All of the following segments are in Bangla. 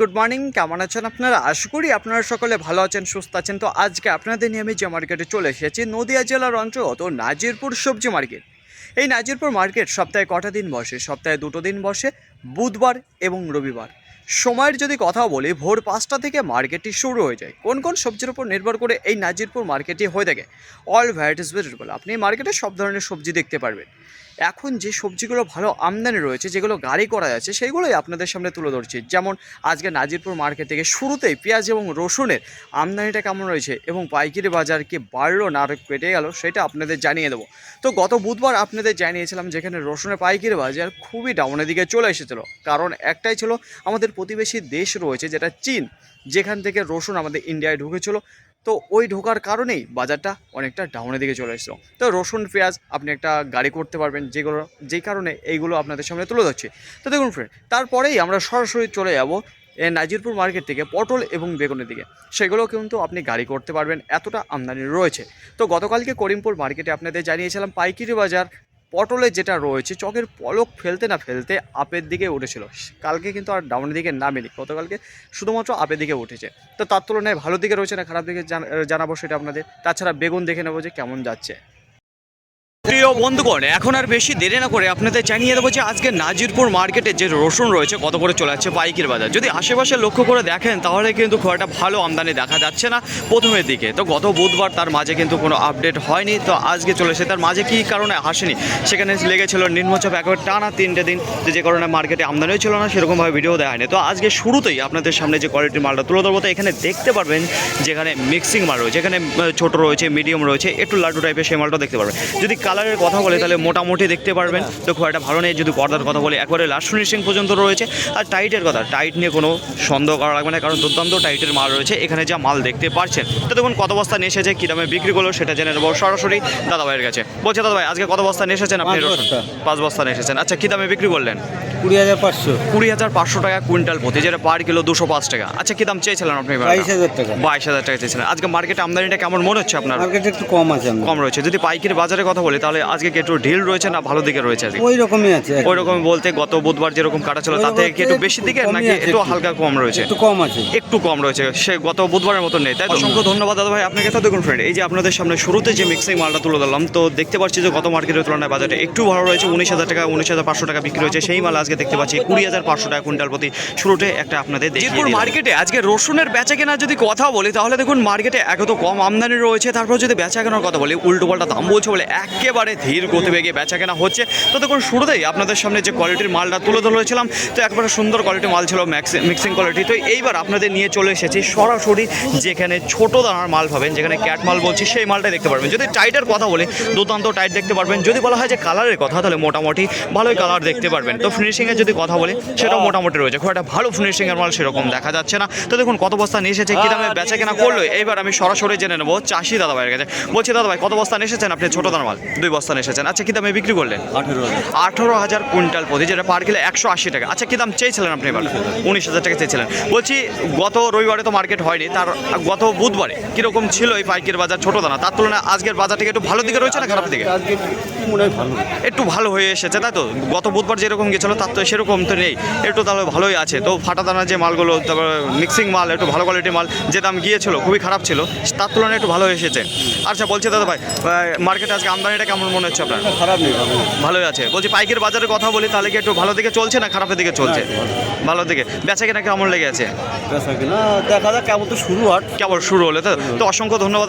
গুড মর্নিং, কেমন আছেন আপনারা? আশা করি আপনারা সকলে ভালো আছেন, সুস্থ আছেন। তো আজকে আপনাদের নিয়ে আমি যে মার্কেটে চলে এসেছি, নদিয়া জেলার অন্তর্গত নাজিরপুর সবজি মার্কেট এই নাজিরপুর মার্কেট সপ্তাহে কটা দিন বসে? সপ্তাহে দুটো দিন বসে বুধবার এবং রবিবার। সময়ের যদি কথা বলি, ভোর পাঁচটা থেকে মার্কেটটি শুরু হয়ে যায়। কোন কোন সবজির উপর নির্ভর করে এই নাজিরপুর মার্কেটটি হয়ে থাকে? অল ভ্যারাইটিস ভেজিটেবল আপনি মার্কেটে সব ধরনের সবজি দেখতে পারবেন। এখন যে সবজিগুলো ভালো আমদানি রয়েছে, যেগুলো গাড়ি করা যাচ্ছে সেইগুলোই আপনাদের সামনে তুলে ধরছি। যেমন আজকে নাজিরপুর মার্কেট থেকে শুরুতেই পেঁয়াজ এবং রসুনের আমদানিটা কেমন রয়েছে এবং পাইকারি বাজার কি বাড়লো না কেটে গেল, সেটা আপনাদের জানিয়ে দেবো। তো গত বুধবার আপনাদের জানিয়েছিলাম যেখানে রসুনের পাইকারি বাজার খুবই ডাউনের দিকে চলে এসেছিল কারণ একটাই ছিল আমাদের প্রতিবেশী দেশ রয়েছে যেটা চীন, যেখান থেকে রসুন আমাদের ইন্ডিয়ায় ঢুকেছিল। তো ওই ঢোকার কারণেই বাজারটা অনেকটা ডাউনের দিকে চলে এসেছিল। তো রসুন, পেঁয়াজ আপনি একটা গাড়ি করতে পারবেন যেগুলো, যেই কারণে এইগুলো আপনাদের সামনে তুলে ধরছি। তো দেখুন ফ্রেন্ড তারপরেই আমরা সরাসরি চলে যাব নাজিরপুর মার্কেট থেকে পটল এবং বেগুনের দিকে। সেগুলো কিন্তু আপনি গাড়ি করতে পারবেন, এতটা আমদানি রয়েছে। তো গতকালকে করিমপুর মার্কেটে আপনাদের জানিয়েছিলাম পাইকারি বাজার পটলের যেটা রয়েছে, চকের পলক ফেলতে না ফেলতে আপের দিকে উঠেছিল। কালকে কিন্তু আর ডাউনের দিকে নামেনি। গতকালকে শুধুমাত্র আপের দিকে উঠেছে। তো তার তুলনায় ভালো দিকে রয়েছে না খারাপ দিকে জান- জানাব সেটা আপনাদের। তাছাড়া বেগুন দেখে নেব যে কেমন যাচ্ছে। বন্ধুগণ, এখন আর বেশি দেরি না করে আপনাদের জানিয়ে দেবো যে আজকে নাজিরপুর মার্কেটে যে রসুন রয়েছে, কত করে চলে যাচ্ছে পাইকির বাজার। যদি আশেপাশে লক্ষ্য করে দেখেন, তাহলে কিন্তু খুব একটা ভালো আমদানি দেখা যাচ্ছে না প্রথমের দিকে। তো গত বুধবার তার মাঝে কিন্তু কোনো আপডেট হয়নি, তো আজকে চলে এসে তার মাঝে কী কারণে আসেনি? সেখানে লেগেছিল নিম্নচাপ একেবারে টানা তিনটে দিন যে কারণে মার্কেটে আমদানিও ছিল না, সেরকমভাবে ভিডিও দেওয়া হয়নি। তো আজকে শুরুতেই আপনাদের সামনে যে কোয়ালিটির মালটা তুলে ধরবো, তো এখানে দেখতে পারবেন যেখানে মিক্সিং মাল রয়েছে এখানে ছোট রয়েছে মিডিয়াম রয়েছে, একটু লাড্ডু টাইপের সেই মালটা দেখতে পারবেন। যদি কালারের কথা বলে তাহলে মোটামুটি দেখতে পারবেন। তো খুব একটা ভালো নেই যদি পর্দার কথা বলে। একবারে লাস্ট ফিনিশিং পর্যন্ত রয়েছে। আর টাইটের কথা টাইট নিয়ে কোনো সন্দেহ করা লাগবে না কারণ দুর্দান্ত টাইটের মাল রয়েছে। এখানে যা মাল দেখতে পাচ্ছেন তো দেখুন কত বস্তা নিয়ে এসেছে কী দামে বিক্রি করল সেটা জেনে নেব সরাসরি দাদা ভাইয়ের কাছে। বলছে দাদা ভাই আজকে কত বস্তা নিয়ে এসেছেন আপনি পাঁচ বস্তা। নিয়ে এসেছেন। আচ্ছা কী দামে বিক্রি করলেন? কুড়ি হাজার পাঁচশো। কুড়ি হাজার পাঁচশো টাকা কুইন্টাল প্রতি যেটা পার কিলো দুশো পাঁচ টাকা। আচ্ছা কী দাম চেয়েছিলেন আপনি বাইশ হাজার টাকা। বাইশ হাজার টাকা চেয়েছিলেন। আজকে মার্কেটে আমদানিটা কেমন মনে হচ্ছে আপনার? মার্কেটে একটু কম আছে কম রয়েছে। যদি পাইকারি বাজারে কথা বলি তাহলে আজকে কি একটু ঢিল রয়েছে না ভালো দিকে রয়েছে আজকে? ওই রকমই আছে ওই রকম বলতে গত বুধবার যেরকম কাটা ছিল তাতে কি একটু বেশি দিকে নাকি একটু। হালকা কম রয়েছে? একটু কম আছে। একটু কম রয়েছে সে গত বুধবারের মতো নেই তাই তো? অসংখ্য ধন্যবাদ দাদা ভাই আপনাকে। তো দেখুন ফ্রেন্ড এই যে আপনাদের সামনে শুরুতে যে মিক্সিং মালটা তুলে দিলাম তো দেখতে পাচ্ছি যে গত মার্কেটের তুলনায় বাজারে একটু ভালো রয়েছে উনিশ হাজার টাকা উনিশ হাজার পাঁচশো টাকা বিক্রি হয়েছে। সেই মাল আজকে দেখতে পাচ্ছি কুড়ি হাজার পাঁচশো টাকা কুইন্টাল প্রতি। শুরুতে একটা আপনাদের জিতপুর মার্কেটে আজকে রসুনের বেচা কেনার যদি কথা বলি তাহলে দেখুন মার্কেটে এত তো কম আমদানি রয়েছে তারপর যদি বেচা কেনার কথা বলি উল্টো পাল্টা দাম বলছে বলে একেবারে ধীর গতিবেগে বেচা কেনা হচ্ছে। তো দেখুন শুরুতেই আপনাদের সামনে যে কোয়ালিটির মালটা তুলে ধরেছিলাম তো একবারে সুন্দর কোয়ালিটির মাল ছিল মিক্সিং কোয়ালিটি তো এইবার আপনাদের নিয়ে চলে এসেছি সরাসরি যেখানে ছোট দানার মাল পাবেন, যেখানে ক্যাট মাল বলছি, সেই মালটাই দেখতে পারবেন। যদি টাইটের কথা বলে, দুর্দান্ত টাইট দেখতে পারবেন। যদি বলা হয় যে কালারের কথা, তাহলে মোটামুটি ভালোই কালার দেখতে পারবেন। তো ফিনিশিংয়ের যদি কথা বলি, সেটাও মোটামুটি রয়েছে। খুব একটা ভালো ফিনিশিংয়ের মাল সেরকম দেখা যাচ্ছে না। তো দেখুন কত বস্তা নিয়ে এসেছে, কী দামে বেচা কেনা করল? এইবার আমি সরাসরি জেনে নেব, চাষি দাদা ভাইয়ের কাছে। বলছি দাদা ভাই কত বস্তা নিয়ে এসেছেন আপনি ছোট দানার মাল? দুই বস্তা। নিয়ে এসেছেন। আচ্ছা কী দামে বিক্রি করলেন? আঠেরো হাজার। কুইন্টাল প্রতি যেটা পার কিলো একশো আশি টাকা। আচ্ছা কী দাম চেয়েছিলেন আপনি এবার? উনিশ হাজার। টাকা চেয়েছিলেন। বলছি গত রবিবারে তো মার্কেট হয়নি তার গত বুধবারে কীরকম ছিল এই পাইকের বাজার ছোট দানা? তার তুলনায় আজকের বাজার থেকে একটু ভালো দিকে রয়েছে না খারাপ দিকে? একটু ভালো হয়ে এসেছে তাই তো? গত বুধবার যেরকম গেছিল তার তো সেরকম তো নেই। একটু তাহলে ভালোই আছে। তো ফাটা দানা যে মালগুলো তারপর মিক্সিং মাল একটু ভালো কোয়ালিটির মাল যে দাম গিয়েছিল খুবই খারাপ ছিল তার তুলনায় একটু ভালো এসেছে। আচ্ছা বলছি দাদা ভাই মার্কেটে আজকে আমদানিটা কেমন মনে হচ্ছে আপনার? খারাপ নেই ভালোই আছে। বলছি পাইকের বাজারের কথা বলি তাহলে কি একটু ভালো দিকে চলছে না খারাপের দিকে চলছে? ভালো। দিকে। বেচা কেনা কেমন লেগে আছে? দেখা যাক কেমন তো শুরু হট কেবল শুরু হলো তো? তো অসংখ্য ধন্যবাদ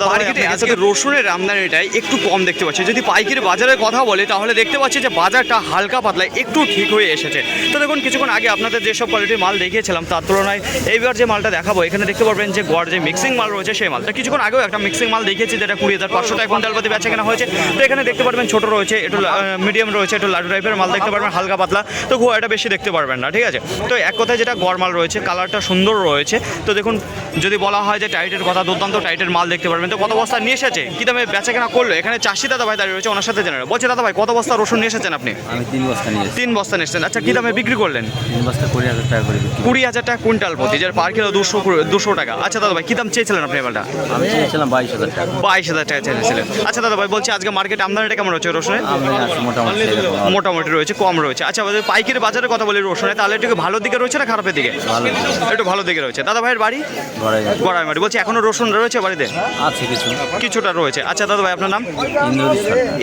আজকে রসুনের আমদানিটাই একটু কম দেখতে পাচ্ছি। যদি পাইকারি বাজারের কথা বলি তাহলে দেখতে পাচ্ছি যে বাজারটা হালকা পাতলা একটু ঠিক হয়ে এসেছে। তো দেখুন কিছুক্ষণ আগে আপনাদের যেসব কোয়ালিটির মাল দেখিয়েছিলাম তার তুলনায় এইবার যে মালটা দেখাবো এখানে দেখতে পারবেন যে গড় যে মিক্সিং মাল রয়েছে সেই মালটা কিছুক্ষণ আগেও একটা মিক্সিং মাল দেখিয়েছি যেটা কুড়ি হাজার পাঁচশো টাকা কুইন্টাল প্রতি বেচা কেনা হয়েছে। তো এখানে দেখতে পারবেন ছোট রয়েছে একটু মিডিয়াম রয়েছে একটু লাডু টাইপের মাল দেখতে পারবেন হালকা পাতলা। তো একটা বেশি দেখতে পারবেন না ঠিক আছে? তো এক কথায় যেটা গড় মাল রয়েছে কালারটা সুন্দর রয়েছে। তো দেখুন যদি বলা হয় যে টাইটের কথা দুর্দান্ত টাইটের মাল দেখতে পারবেন। তো কত বস্তা নিয়ে এসেছে? কি দামে বেচা কেনা করল? এখানে চাষি দাদা ভাই দাঁড়িয়ে রয়েছে ওনার সাথে জেনারেল বলছে দাদা ভাই কত বস্তা রসুন নিয়ে এসেছেন আপনি? আমি তিন বস্তা নিয়েছি তিন বস্তা নিয়ে এসেছেন। আচ্ছা কি দামে বিক্রি করলেন? তিন বস্তা কুড়ি হাজার টাকা করে কুড়ি হাজার টাকা কুইন্টাল প্রতি যার পার কিলো দুশো দুশো টাকা। আচ্ছা দাদা ভাই কি দাম চেয়েছিলেন আপনি এবারটা আমি চেয়েছিলাম বাইশ হাজার টাকা। বাইশ হাজার টাকা চেয়েছিলেন। আচ্ছা দাদা ভাই বলছি আজকে মার্কেট আমদানিটা কেমন রয়েছে রসুনের মোটামুটি রয়েছে কম রয়েছে। আচ্ছা আমাদের পাইকারি বাজারের কথা বলি রসুনের তাহলে একটু ভালো দিকে রয়েছে না খারাপের দিকে? একটু ভালো দিকে রয়েছে। দাদা ভাইয়ের বাড়ি? গড়াইমারি বলছি এখনও রসুন রয়েছে বাড়িতে? আছে কিছু। কিছুটা রয়েছে। আচ্ছা দাদা ভাই আপনার নাম?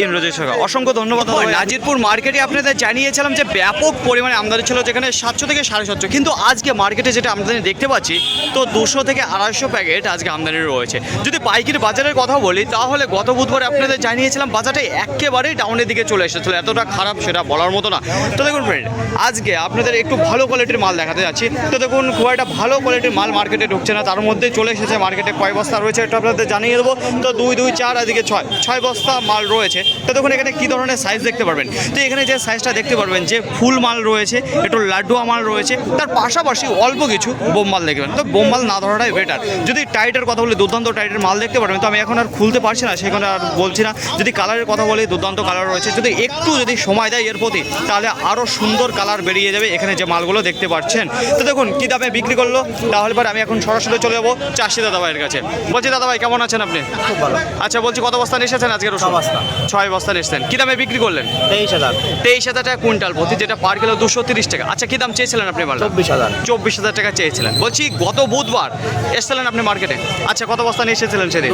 ইন্দ্রজিৎ সরকার। অসংখ্য ধন্যবাদ। নাজিরপুর মার্কেটে আপনাদের জানিয়েছিলাম যে ব্যাপক পরিমাণে আমদানি ছিল যেখানে সাতশো থেকে সাড়ে সাতশো। কিন্তু আজকে মার্কেটে যেটা আমদানি দেখতে পাচ্ছি তো দুশো থেকে আড়াইশো প্যাকেট আজকে আমদানি রয়েছে। যদি পাইকারি বাজারের কথা বলি তাহলে গত বুধবারে আপনাদের জানিয়েছিলাম বাজারটা একেবারেই ডাউনের দিকে চলে এসেছিল। এতটা খারাপ সেটা বলার মতো না। তো দেখুন ফ্রেন্ড আজকে আপনাদের একটু ভালো কোয়ালিটির মাল দেখাতে যাচ্ছি। তো দেখুন, খুব একটা ভালো কোয়ালিটির মাল মার্কেটে ঢুকছে না। তার মধ্যে চলে এসেছে মার্কেটে কয় বস্তা রয়েছে এটা আপনাদের জানিয়ে দেবো। তো দুই দুই, চার, এদিকে ছয় ছয় বস্তা মাল রয়েছে। তো দেখুন, এখানে কী ধরনের সাইজ দেখতে পারবেন? তো এখানে যে সাইজটা দেখতে পারবেন, যে ফুল মাল রয়েছে, একটু লাড্ডুয়া মাল রয়েছে, তার পাশাপাশি অল্প কিছু বোম মাল দেখবেন তো বোম মাল না ধরাটাই বেটার যদি টাইটের কথা বলি, দুর্দান্ত টাইটের মাল দেখতে পারবেন, তো আমি এখন আর খুলতে পারছি না, সেখানে আর বলছি না। যদি কালারের কথা বলি দুর্দান্ত কালার রয়েছে। যদি একটু যদি সময় দেয় এর প্রতি তাহলে আরও সুন্দর কালার বেরিয়ে যাবে এখানে যে মালগুলো দেখতে পাচ্ছেন। তো দেখুন কী দামে বিক্রি করল? তাহলে পরে আমি এখন সরাসরি চলে যাব চাষি দাদা ভাইয়ের কাছে। বলছি দাদা ভাই কেমন আছেন আপনি? খুব ভালো। আচ্ছা বলছি কত বস্তা এসেছেন আজকে রসুন? বস্তা। ছয় বস্তা এসেছেন। কী দামে বিক্রি করলেন? তেইশ হাজার। তেইশ হাজার টাকা কুইন্টাল প্রতি যেটা পার কিলো দুশো তিরিশ টাকা। আচ্ছা কী দাম চেয়েছিলেন আপনি মাল চব্বিশ হাজার। চব্বিশ হাজার টাকা চেয়েছিলেন। বলছি গত বুধবার এসেছিলেন আপনি মার্কেটে আচ্ছা কত বস্তা নিয়ে এসেছিলেন সেদিন।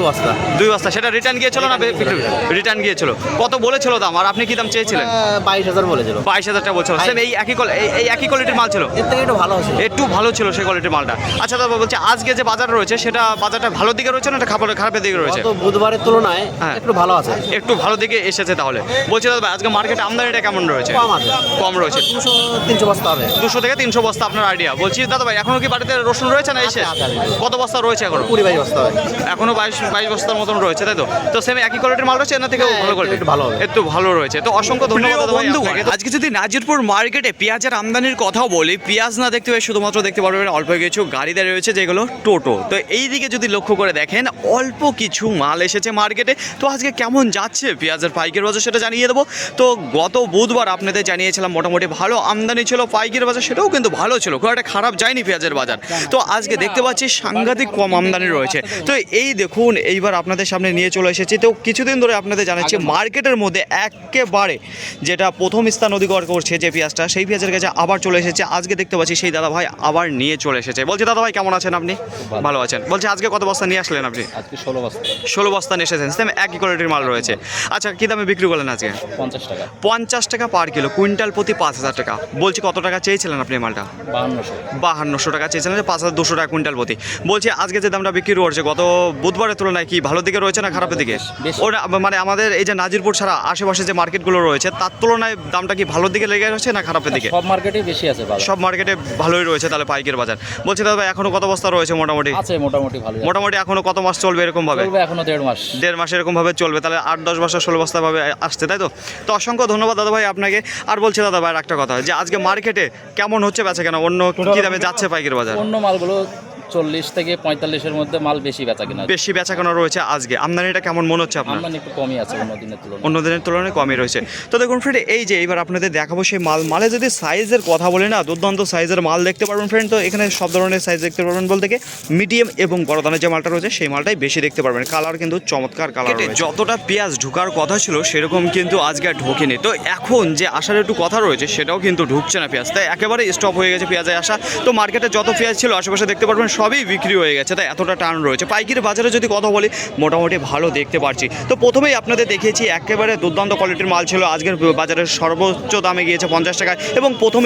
দুই বস্তা। সেটা রিটার্ন গিয়েছিল না রিটার্ন গিয়েছিল। কত বলেছিল দাম? আর আপনি কি দাম চেয়েছিলেন? বাইশ হাজার বলেছিল। বাইশ হাজার টাকা বলছিল সেম এই একই এই- একই কোয়ালিটির মাল ছিল? এর থেকে একটু ভালো আছে একটু ভালো ছিল সেই কোয়ালিটির মালটা। আচ্ছা দাদা বলছি আজকে যে বাজার রয়েছে সেটা বাজারটা ভালো দিকে রয়েছে না এটা খারাপের দিকে রয়েছে? বুধবারের তুলনায় হ্যাঁ। একটু ভালো আছে। একটু ভালো দিকে এসেছে তাহলে। বলছি দাদা ভাই, আজকে মার্কেটে আমদানিটা কেমন রয়েছে? কম আছে। কম রয়েছে। দুশো তিনশো বস্তা হবে। দুশো থেকে তিনশো বস্তা আপনার আইডিয়া বলছি দাদা ভাই এখনও কি বাড়িতে রসুন রয়েছে না এসে। কত বস্তা রয়েছে এখনও? কুড়ি বাইশ বস্তা এখনও বাইশ বাইশ বস্তার মতন রয়েছে তাই তো? তো সেম একই কোয়ালিটির মাল রয়েছে না থেকে হ্যাঁ, ভালো কোয়ালিটি একটু ভালো হবে। একটু ভালো রয়েছে তো অসংখ্য ধন্যবাদ আপনাকে। আজকে যদি নাজিরপুর মার্কেটে পেঁয়াজের আমদানির কথাও বলি পেঁয়াজ না দেখতে পাই শুধুমাত্র দেখতে পারবেন অল্প কিছু গাড়ি দাঁড়িয়ে রয়েছে যেগুলো টোটো। তো এই দিকে যদি লক্ষ্য করে দেখেন অল্প কিছু মাল এসেছে মার্কেটে তো আজকে কেমন যাচ্ছে পেঁয়াজের পাইকের বাজার সেটা জানিয়ে দেবো। তো গত বুধবার আপনাদের জানিয়েছিলাম মোটামুটি ভালো আমদানি ছিল পাইকের বাজার সেটাও কিন্তু ভালো ছিল খুব একটা খারাপ যায়নি পেঁয়াজের বাজার। তো আজকে দেখতে পাচ্ছি সাংঘাতিক কম আমদানি রয়েছে। তো এই দেখুন এইবার আপনাদের সামনে নিয়ে চলে এসেছি। তো কিছুদিন ধরে আপনাদের জানাচ্ছি মার্কেটের মধ্যে একেবারে যেটা প্রথম স্থান অধিকার করছে যে পেঁয়াজটা সেই পেঁয়াজের কাছে আবার চলে এসেছে। আজকে দেখতে পাচ্ছি সেই দাদা ভাই আবার নিয়ে চলে এসেছে। বলছি দাদা ভাই কেমন আছেন আপনি? ভালো। আছেন। বলছি আজকে কত বস্তা নিয়ে আসলেন আপনি? আজকে ষোলো বস্তা। ষোলো বস্তা নিয়ে এসেছেন। সেম একই কোয়ালিটির মাল রয়েছে। আচ্ছা কী দামে বিক্রি করলেন আজকে? পঞ্চাশ টাকা। পঞ্চাশ টাকা পার কিলো কুইন্টাল প্রতি পাঁচ হাজার টাকা। বলছি কত টাকা চেয়েছিলেন আপনি মালটা? বাহান্নশো। বাহান্নশো টাকা চেয়েছিলেন যে পাঁচ হাজার দুশো টাকা কুইন্টাল প্রতি। বলছি আজকে যে দামটা বিক্রি করছে গত বুধবারের তুলনায় কি ভালো দিকে রয়েছে না খারাপের দিকে। ওরা মানে আমাদের এই যে নাজিরপুর ছাড়া আশেপাশে যে মার্কেটগুলো রয়েছে তার তুলনায় দামটা কি ভালোর দিকে লেগে রয়েছে না খারাপের দিকে? সব মার্কেটে বেশি আছে সব মার্কেটে ভালোই রয়েছে তাহলে পাইকের বাজার। বলছি দাদা ভাই এখনও কত বস্তা রয়েছে মোটামুটি? আছে মোটামুটি ভালো মোটামুটি এখনও কত মাস চলবে এরকম ভাবে? এখনও দেড় মাস। দেড় মাস এরকম ভাবে চলবে তাহলে আট দশ বছর ষোলো বস্তা ভাবে আসছে তাই তো? তো অসংখ্য ধন্যবাদ দাদা ভাই আপনাকে। আর বলছি দাদা ভাই একটা কথা যে আজকে মার্কেটে কেমন হচ্ছে বেচা কেন? অন্য কি দামে যাচ্ছে পাইকের বাজার? অন্য মালগুলো চল্লিশ থেকে পঁয়তাল্লিশের মধ্যে মাল বেশি বেচা কিনা। বেশি বেচা কেন রয়েছে আজকে। আমদানিটা কেমন মনে হচ্ছে আপনার? আমদানি একটু কমই আছে অন্য দিনের তুলনায়। অন্য দিনের তুলনায় কমই রয়েছে। তো দেখুন ফ্রেন্ড এই যে এবার আপনাদের দেখাবো সেই মাল। মালে যদি সাইজের কথা বলি না দুর্দান্ত সাইজের মাল দেখতে পারবেন ফ্রেন্ড তো এখানে সব ধরনের সাইজ দেখতে পারবেন বলতে কি মিডিয়াম এবং বড় দানের যে মালটা রয়েছে সেই মালটাই বেশি দেখতে পারবেন। কালার কিন্তু চমৎকার কালার যতটা পেঁয়াজ ঢোকার কথা ছিল সেরকম কিন্তু আজকে আর ঢোকেনি। তো এখন যে আসার একটু কথা রয়েছে সেটাও কিন্তু ঢুকছে না পেঁয়াজ। তাই একেবারে স্টপ হয়ে গেছে পেঁয়াজে আসা তো মার্কেটে যত পেঁয়াজ ছিল আশেপাশে দেখতে পারবেন সবই বিক্রি হয়ে গেছে, তাই এতটা টান রয়েছে। পাইকারি বাজারে যদি কথা বলি, মোটামুটি ভালো দেখতে পারছি। তো প্রথমেই আপনাদের দেখিয়েছি, একেবারে দুর্দান্ত কোয়ালিটির মাল ছিল, আজকের বাজারের সর্বোচ্চ দামে গিয়েছে পঞ্চাশ টাকা এবং প্রথম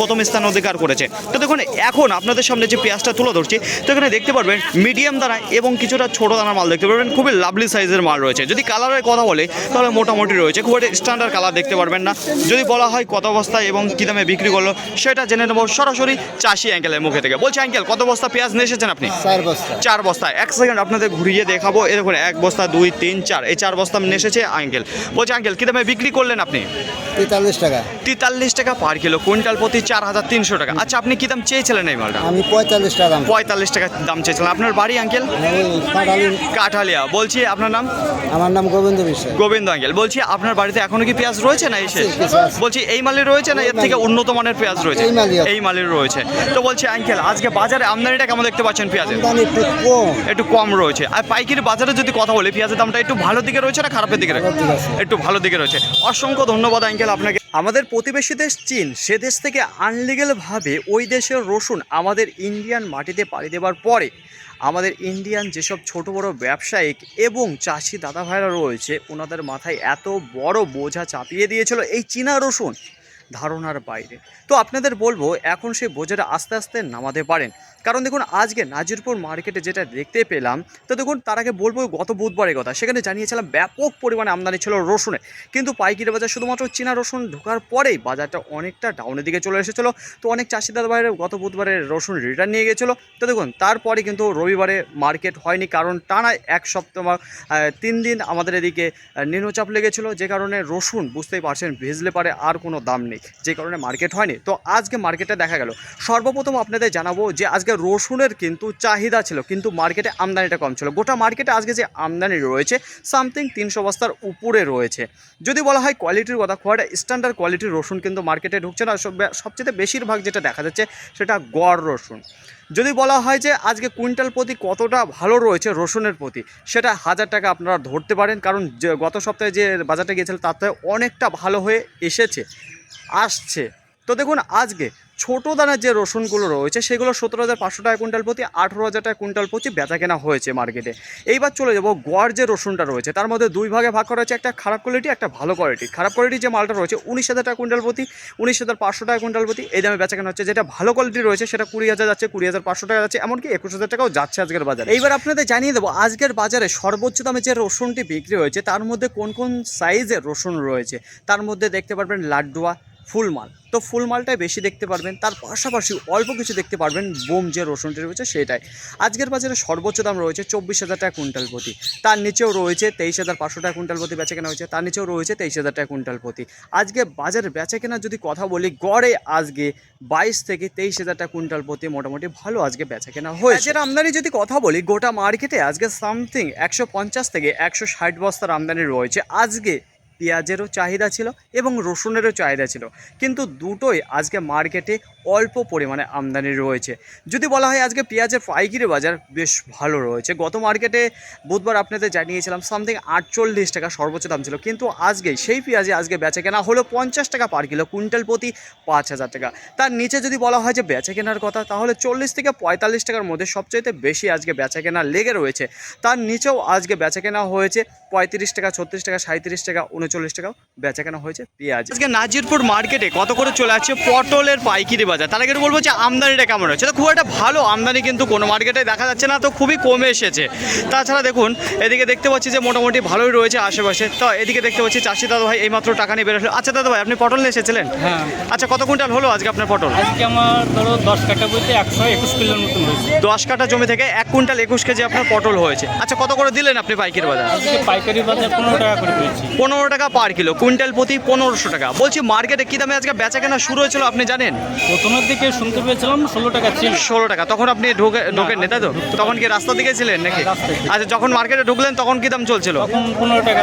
প্রথম স্থান অধিকার করেছে। তো দেখুন, এখন আপনাদের সামনে যে পেঁয়াজটা তুলে ধরছি, তো এখানে দেখতে পারবেন মিডিয়াম দানা এবং কিছুটা ছোট দানার মাল দেখতে পারবেন, খুবই লাভলি সাইজের মাল রয়েছে। যদি কালারের কথা বলে, তাহলে মোটামুটি রয়েছে, খুব একটা স্ট্যান্ডার্ড কালার দেখতে পারবেন না। যদি বলা হয় কত বস্তা এবং কী দামে বিক্রি করল, সেটা জেনে নেব সরাসরি চাষি অ্যাঙ্কেলের মুখে থেকে। বলছি, অ্যাঙ্কেল, কত বস্তা পেঁয়াজ নিয়ে এসেছেন আপনি? চার বস্তা। চার বস্তা। এক সেকেন্ড আপনাদের ঘুরিয়ে দেখাবো। এরকম এক বস্তা দুই তিন চার। এই চার বস্তা নিয়ে এসেছে আঙ্কেল। বলছি আঙ্কেল কী দামে বিক্রি করলেন আপনি? তেতাল্লিশ টাকা। তেতাল্লিশ টাকা পার কিলো কুইন্টাল প্রতি চার হাজার তিনশো টাকা। আচ্ছা আপনি কি দাম চেয়েছিলেন এই মালটা? আমি পঁয়তাল্লিশ টাকা দাম। পঁয়তাল্লিশ টাকা দাম চেয়েছিলেন। আপনার বাড়ি আঙ্কেল? কাঠালিয়া। বলছি আপনার নাম? আমার নাম গোবিন্দ বিশ্বাস। গোবিন্দ আঙ্কেল। বলছি আপনার বাড়িতে এখনও কি পেঁয়াজ রয়েছে না এসে বলছি এই মালের রয়েছে না এর থেকে উন্নত মানের পেঁয়াজ রয়েছে? এই মালের রয়েছে। তো বলছি আঙ্কেল আজকে বাজারে আমদানিটা কেমন দেখতে পাচ্ছেন পেঁয়াজের? একটু কম। রয়েছে। আর পাইকারি বাজারে যদি কথা বলি পেঁয়াজের দামটা একটু ভালো দিকে রয়েছে না খারাপের দিকে। একটু ভালো দিকে রয়েছে। অসংখ্য ধন্যবাদ আঙ্কেল। আপনাকে আমাদের প্রতিবেশী দেশ চীন, সে দেশ থেকে আনলিগেলভাবে ওই দেশের রসুন আমাদের ইন্ডিয়ান মাটিতে পাড়ি দেওয়ার পরে আমাদের ইন্ডিয়ান যেসব ছোট বড় ব্যবসায়িক এবং চাষি দাদা ভাইরা রয়েছে, ওনাদের মাথায় এত বড় বোঝা চাপিয়ে দিয়েছিল এই চীনা রসুন। ধারণার বাইরে। তো আপনাদের বলব, এখন সেই বোঝাটা আস্তে আস্তে নামাতে পারেন। কারণ দেখুন, আজকে নাজিরপুর মার্কেটে যেটা দেখতে পেলাম, তো দেখুন, তার আগে বলব গত বুধবারের কথা। সেখানে জানিয়েছিলাম ব্যাপক পরিমাণে আমদানি ছিল রসুনে কিন্তু পাইকারি বাজার শুধুমাত্র চীনা রসুন ঢোকার পরেই বাজারটা অনেকটা ডাউনের দিকে চলে এসেছিল। তো অনেক চাষিদার বাইরে গত বুধবারে রসুন রিটার্ন নিয়ে গেছিল। তো দেখুন, তারপরে কিন্তু রবিবারে মার্কেট হয়নি, কারণ টানা এক সপ্তাহ তিন দিন আমাদের এদিকে নিম্নচাপ লেগেছিলো। যে কারণে রসুন বুঝতেই পারছেন, ভেজলে পারে আর কোনো দাম নেই। যে কারণে মার্কেট হয়নি। তো আজকে মার্কেটে দেখা গেল। সর্বপ্রথম আপনাদের জানাব যে আজকে রসুনের কিন্তু চাহিদা ছিল, কিন্তু মার্কেটে আমদানিটা কম ছিল। গোটা মার্কেটে আজকে যে আমদানি রয়েছে সামথিং তিনশো বস্তার উপরে রয়েছে। যদি বলা হয় কোয়ালিটির কথা, খুব একটা স্ট্যান্ডার্ড কোয়ালিটির রসুন কিন্তু মার্কেটে ঢুকছে না। সব- সবচেয়ে বেশিরভাগ যেটা দেখা যাচ্ছে, সেটা গড় রসুন। যদি বলা হয় যে আজকে কুইন্টাল প্রতি কতটা ভালো রয়েছে রসুনের প্রতি, সেটা হাজার টাকা আপনারা ধরতে পারেন, কারণ যে গত সপ্তাহে যে বাজারটা গিয়েছিল তার থেকে অনেকটা ভালো হয়ে এসেছে, আসছে। তো দেখুন, আজকে ছোট দানার যে রসুনগুলো রয়েছে, সেগুলো সতেরো হাজার পাঁচশো টাকা কুইন্টাল প্রতি, আঠেরো হাজার টাকা কুইন্টাল প্রতি বেচা কেনা হয়েছে মার্কেটে এইবার চলে যাব গড় যে রসুনটা রয়েছে, তার মধ্যে দুই ভাগে ভাগ করা হয়েছে, একটা খারাপ কোয়ালিটি একটা ভালো কোয়ালিটি খারাপ কোয়ালিটির যে মালটা রয়েছে, উনিশ হাজার টাকা কুইন্টাল প্রতি, উনিশ হাজার পাঁচশো টাকা কুইন্টাল প্রতি, এই দামে বেচা কেনা হচ্ছে। যেটা ভালো কোয়ালিটি রয়েছে, সেটা কুড়ি হাজার যাচ্ছে, কুড়ি হাজার পাঁচশো টাকা যাচ্ছে, এমনকি একুশ হাজার টাকাও যাচ্ছে আজকের বাজারে। এইবার আপনাদের জানিয়ে দেবো, আজকের বাজারে সর্বোচ্চ দামে যে রসুনটি বিক্রি হয়েছে, তার মধ্যে কোন কোন সাইজের রসুন রয়েছে? তার মধ্যে দেখতে পারবেন লাড্ডুয়া ফুল মাল। তো ফুল মালটাই বেশি দেখতে পারবেন, তার পাশাপাশি অল্প কিছু দেখতে পারবেন বোম যে রসুনটি রয়েছে সেটাই। আজকের বাজারে সর্বোচ্চ দাম রয়েছে চব্বিশ হাজার টাকা কুইন্টাল প্রতি। তার নিচেও রয়েছে তেইশ হাজার পাঁচশো টাকা কুইন্টাল প্রতি বেচা কেনা হয়েছে, তার নিচেও রয়েছে তেইশ হাজার টাকা কুইন্টাল প্রতি। আজকে বাজারে বেচা কেনার যদি কথা বলি, গড়ে আজকে বাইশ থেকে তেইশ হাজার টাকা কুইন্টাল প্রতি মোটামুটি ভালো আজকে বেচা কেনা হয়েছে। এর আমদানি যদি কথা বলি, গোটা মার্কেটে আজকে সামথিং একশো পঞ্চাশ থেকে একশো ষাট বস্তার আমদানি রয়েছে। আজকে পেঁয়াজেরও চাহিদা ছিল এবং রসুনেরও চাহিদা ছিল। কিন্তু দুটোই আজকে মার্কেটে অল্প পরিমাণে আমদানি রয়েছে। যদি বলা হয় আজকে পেঁয়াজের পাইকারি বাজার বেশ ভালো রয়েছে। গত মার্কেটে বুধবার আপনাদের জানিয়েছিলাম, সামথিং আটচল্লিশ টাকা সর্বোচ্চ দাম ছিল। কিন্তু আজকে সেই পেঁয়াজে আজকে বেচা কেনা হলো পঞ্চাশ টাকা পার কিলো, কুইন্টাল প্রতি পাঁচ হাজার টাকা। তার নিচে যদি বলা হয় যে বেচা কেনার কথা, তাহলে চল্লিশ থেকে পঁয়তাল্লিশ টাকার মধ্যে সবচাইতে বেশি আজকে বেচা কেনা লেগে রয়েছে। তার নিচেও আজকে বেচা কেনা হয়েছে পঁয়ত্রিশ টাকা, ছত্রিশ টাকা সাঁত্রিশ টাকা উনচল্লিশ টাকাও বেচা কেনা হয়েছে পেঁয়াজ। আজকে নাজিরপুর মার্কেটে কত করে চলে আসছে পটলের পাইকারি বাজার? তার আগে একটু বলব যে আমদানিটা কেমন হচ্ছে? তো খুব একটা ভালো আমদানি কিন্তু কোনো মার্কেটে দেখা যাচ্ছে না তো খুবই কমে এসেছে। তাছাড়া দেখুন এদিকে দেখতে পাচ্ছি যে মোটামুটি ভালোই রয়েছে আশেপাশে। তো এদিকে দেখতে পাচ্ছি চাষি দাদা ভাই এইমাত্র টাকা নিয়ে বেরোলো আচ্ছা দাদা ভাই আপনি পটল নিয়ে এসেছিলেন? হ্যাঁ। আচ্ছা কত কুইন্টাল হলো আজকে আপনার পটল? আজকে আমার ধরো দশ কাটা বইতে একশো একুশ কিলোর মতন হয়েছে। দশ কাঠা জমি থেকে এক কুইন্টাল একুশ কেজি আপনার পটল হয়েছে। আচ্ছা কত করে দিলেন আপনি পাইকারি বাজার? পাইকারি বাজার পনেরো টাকা করে পেয়েছি পনেরো টাকা পার কিলো কুইন্টাল প্রতি পনেরোশো টাকা। বলছি মার্কেটে কি দামে আজকে বেচা কেনা শুরু হয়েছিল আপনি জানেন? প্রথমের দিকে শুনতে পেয়েছিলাম ষোলো টাকা ছিল। ষোলো টাকা। তখন আপনি ঢোকে ঢোকেন তাই তো? তখন কি রাস্তার দিকে ছিলেন নাকি? হ্যাঁ। আচ্ছা যখন মার্কেটে ঢুকলেন তখন কি দাম চলছিল? পনেরো টাকা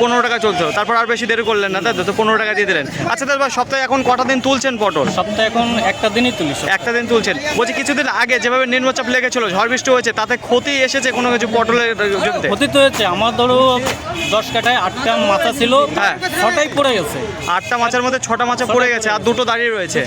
পনেরো টাকা চলছিল। তারপর আর বেশি দেরি করলেন না তাই তো? পনেরো টাকা দিয়ে দিলেন। আচ্ছা দাদা সপ্তাহে এখন কটা দিন তুলছেন পটল? সপ্তাহে এখন একটা দিনই তুলিস একটা দিন তুলছেন। বলছি কিছুদিন আগে যেভাবে নিম্নচাপ লেগেছিল ঝড় বৃষ্টি হয়েছে তাতে ক্ষতি এসেছে কোনো কিছু পটলের ক্ষতি তো হয়েছে। আমার ধরো দশ কাটায় আটটা মাথা ছিল হ্যাঁ। ছটাই পড়ে গেছে। আটটা মাছের মধ্যে ছটা মাছে পড়ে গেছে আর দুটো দাঁড়িয়ে রয়েছে।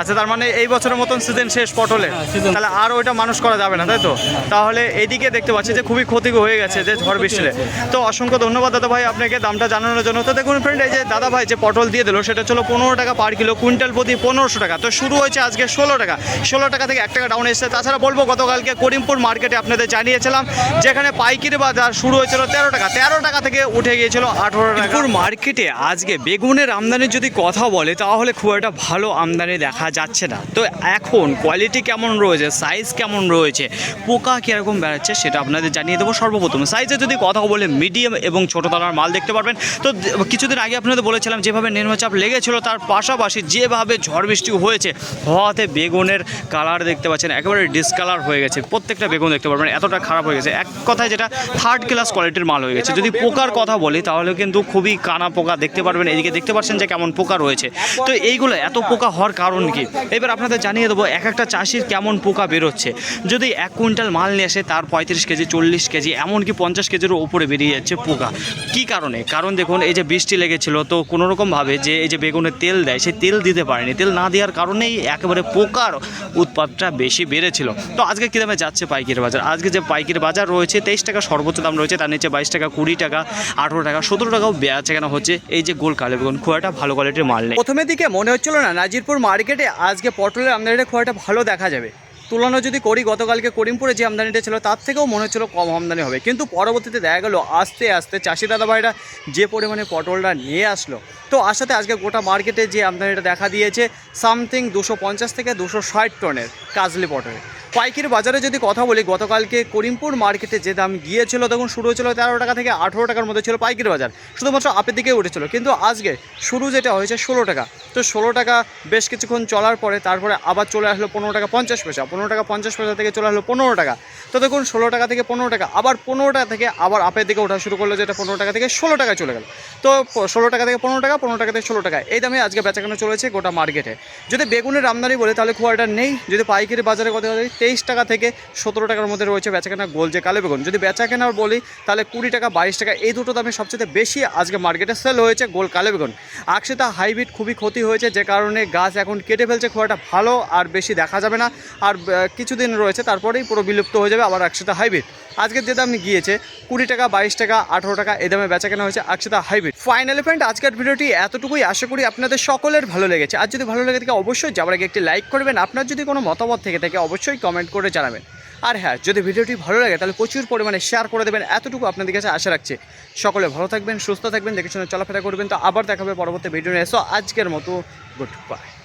আচ্ছা তার মানে এই বছরের মতন সিজন শেষ পটলে। হ্যাঁ, তাহলে আর ওইটা মানুষ করা যাবে না তাই তো? তাহলে এইদিকে দেখতে পাচ্ছি যে খুবই ক্ষতি হয়ে গেছে যে ঝড় বৃষ্টিতে। তো অসংখ্য ধন্যবাদ দাদা ভাই আপনাকে দামটা জানানোর জন্য। তো দেখুন ফ্রেন্ড এই যে দাদা ভাই যে পটল দিয়ে দিল সেটা ছিল পনেরো টাকা পার কিলো কুইন্টাল প্রতি পনেরোশো টাকা। তো শুরু হয়েছে আজকে ষোলো টাকা। ষোলো টাকা থেকে এক টাকা ডাউন এসেছে। তাছাড়া বলব গতকালকে করিমপুর মার্কেটে আপনাদের জানিয়েছিলাম যেখানে পাইকারি বাজার শুরু হয়েছিল তেরো টাকা। তেরো টাকা থেকে উঠে গিয়েছিল আঠেরো টাকা। নাজিরপুর মার্কেটে আজকে বেগুনের আমদানির যদি কথা বলে, তাহলে খুব একটা ভালো আমদানি দেখা যাচ্ছে না। তো এখন কোয়ালিটি কেমন রয়েছে সাইজ কেমন রয়েছে, পোকা কীরকম বেড়াচ্ছে সেটা আপনাদের জানিয়ে দেবো সর্বপ্রথম। সাইজে যদি কথা বলে মিডিয়াম এবং ছোটো তলার মাল দেখতে পারবেন। তো কিছুদিন আগে আপনাদের বলেছিলাম, যেভাবে নির্মচাপ লেগেছিল, তার পাশাপাশি যেভাবে ঝড় বৃষ্টি হয়েছে, হওয়াতে বেগুনের কালার দেখতে পাচ্ছেন, একেবারে ডিসকালার হয়ে গেছে। প্রত্যেকটা বেগুন দেখতে পারবেন, এতটা খারাপ হয়ে গেছে। এক কথায় যেটা থার্ড ক্লাস কোয়ালিটির মাল হয়ে গেছে। যদি পোকার কথা বলি, তাহলে কিন্তু খুবই কানা পোকা দেখতে পারবেন, এদিকে দেখতে পাচ্ছেন যে কেমন পোকা রয়েছে। তো এইগুলো এত পোকা হওয়ার কারণ কি? এবার আপনাদের জানিয়ে দেবো, এক একটা চাষির কেমন পোকা বেরোচ্ছে। যদি এক কুইন্টাল মাল নিয়ে আসে, তার পঁয়ত্রিশ কেজি, চল্লিশ কেজি, এমনকি পঞ্চাশ কেজিরও উপরে বেরিয়ে যাচ্ছে পোকা। কি কারণে? কারণ দেখুন, এই যে বৃষ্টি লেগেছিল, তো কোনো রকমভাবে যে এই যে বেগুনের তেল দেয় সেই তেল দিতে পারেনি। তেল না দেওয়ার কারণেই একেবারে পোকার উৎপাদটা বেশি বেড়েছিল। তো আজকে কী দামে যাচ্ছে পাইকারি বাজার? আজকে যে পাইকারি বাজার রয়েছে, তেইশ টাকা সর্বোচ্চ দাম রয়েছে, তার নিচে বাইশ টাকা, কুড়ি টাকা, আঠেরো টাকা, সতেরো টাকাও বেচা কেন হচ্ছে? এই যে গোল কালো বেগুন খুব একটা ভালো কোয়ালিটির মাল নেই। প্রথমের দিকে মনে হচ্ছিল না, নাজিরপুর মার্কেটে আজকে পটলের আমদানিটা খুব একটা ভালো দেখা যাবে। তুলনা যদি করি, গতকালকে করিমপুরে যে আমদানিটা ছিল, তার থেকেও মনে হচ্ছিল কম আমদানি হবে। কিন্তু পরবর্তীতে দেখা গেলো, আস্তে আস্তে চাষি দাদা ভাইরা যে পরিমাণে পটলটা নিয়ে আসলো, তো আসাতে আজকে গোটা মার্কেটে যে আমদানিটা দেখা দিয়েছে সামথিং দুশো থেকে দুশো টনের কাজলি পটলের পাইকারি বাজারে যদি কথা বলি, গতকালকে করিমপুর মার্কেটে যে দাম গিয়েছিল, তখন শুরু হয়েছিল তেরো টাকা থেকে আঠেরো টাকার মধ্যে ছিল পাইকারি বাজার। শুধুমাত্র আপের দিকে উঠেছিল, কিন্তু আজকে শুরু যেটা হয়েছে ষোলো টাকা। তো ষোলো টাকা বেশ কিছুক্ষণ চলার পরে তারপরে আবার চলে আসলো পনেরো টাকা পঞ্চাশ পয়সা। পনেরো টাকা পঞ্চাশ পয়সা থেকে চলে আসলো পনেরো টাকা। তো দেখুন, ষোলো টাকা থেকে পনেরো টাকা, আবার পনেরো টাকা থেকে আবার আপের দিকে ওঠা শুরু করল, যেটা পনেরো টাকা থেকে ষোলো টাকায় চলে গেল। তো ষোলো টাকা থেকে পনেরো টাকা পনেরো টাকা থেকে ষোলো টাকা, এই দামে আজকে বেচাকেনা চলেছে গোটা মার্কেটে। যদি বেগুনের আমদানি বলে, তাহলে খুব একটা নেই। যদি পাইকারি বাজারে কথা বলি, তেইশ টাকা থেকে সতেরো টাকার মধ্যে রয়েছে বেচাকেনা গোল যে কালো বেগুন। যদি বেচাকেনা বলি, তাহলে কুড়ি টাকা, বাইশ টাকা, এই দুটো দামে সবচেয়ে বেশি আজকে মার্কেটে সেল হয়েছে গোল কালো বেগুন। আকসিতা হাইব্রিড খুবই ক্ষতি হয়েছে, যে কারণে গাছ এখন কেটে ফেলছে, খুব একটা ভালো আর বেশি দেখা যাবে না। আর কিছুদিন রয়েছে, তারপরেই পুরো বিলুপ্ত হয়ে যাবে আবার আকসিতা হাইব্রিড। আজকের যে দাম গিয়েছে, কুড়ি টাকা, বাইশ টাকা, আঠেরো টাকা, এই দামে বেচা কেনা হয়েছে আকসিতা হাইব্রিড। ফাইনালি ফ্রেন্ড আজকের ভিডিওটি এতটুকুই। আশা করি আপনাদের সকলের ভালো লেগেছে। আর যদি ভালো লেগে থাকে, অবশ্যই যাবার আগে একটি লাইক করবেন। আপনার যদি কোনো মতামত থেকে থাকে, অবশ্যই কমেন্ট করে জানাবেন। আর হ্যাঁ যদি ভিডিওটি ভালো লাগে, তাহলে প্রচুর পরিমাণে শেয়ার করে দেবেন। এতটুকু আপনাদের কাছে আশা রাখছি। সকলে ভালো থাকবেন, সুস্থ থাকবেন, দেখে শুনে চলাফেরা করবেন। তো আবার দেখাবে পরবর্তী ভিডিও নিয়ে। এসো আজকের মতো গুড বাই